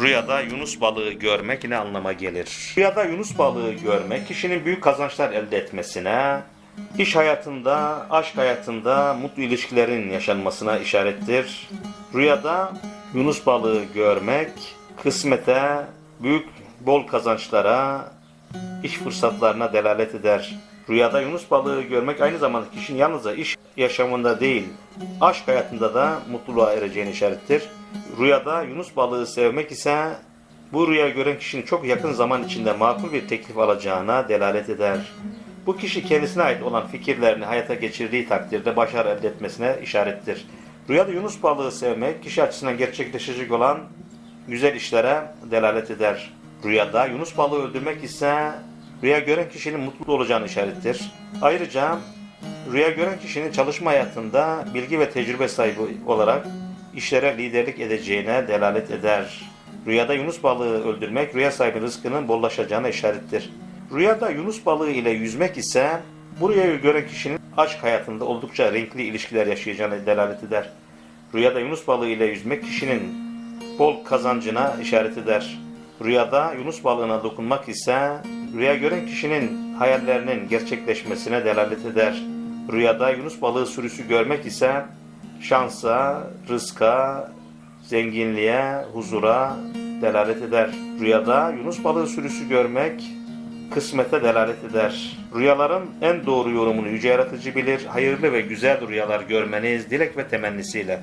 Rüyada Yunus balığı görmek ne anlama gelir? Rüyada Yunus balığı görmek kişinin büyük kazançlar elde etmesine, iş hayatında, aşk hayatında mutlu ilişkilerin yaşanmasına işarettir. Rüyada Yunus balığı görmek kısmete, büyük bol kazançlara, iş fırsatlarına delalet eder. Rüyada Yunus balığı görmek aynı zamanda kişinin yalnızca iş yaşamında değil, aşk hayatında da mutluluğa ereceğini işarettir. Rüyada Yunus balığı sevmek ise bu rüya gören kişinin çok yakın zaman içinde makul bir teklif alacağına delalet eder. Bu kişi kendisine ait olan fikirlerini hayata geçirdiği takdirde başarı elde etmesine işarettir. Rüyada Yunus balığı sevmek kişi açısından gerçekleşecek olan güzel işlere delalet eder. Rüyada Yunus balığı öldürmek ise rüya gören kişinin mutlu olacağını işarettir. Ayrıca rüya gören kişinin çalışma hayatında bilgi ve tecrübe sahibi olarak işlere liderlik edeceğine delalet eder. Rüyada Yunus balığı öldürmek rüya sahibi rızkının bollaşacağına işarettir. Rüyada Yunus balığı ile yüzmek ise bu rüyayı gören kişinin aşk hayatında oldukça renkli ilişkiler yaşayacağına delalet eder. Rüyada Yunus balığı ile yüzmek kişinin bol kazancına işaret eder. Rüyada Yunus balığına dokunmak ise rüya gören kişinin hayallerinin gerçekleşmesine delalet eder. Rüyada Yunus balığı sürüsü görmek ise şansa, rızka, zenginliğe, huzura delalet eder. Rüyada Yunus balığı sürüsü görmek kısmete delalet eder. Rüyaların en doğru yorumunu yüce yaratıcı bilir. Hayırlı ve güzel rüyalar görmeniz dilek ve temennisiyle.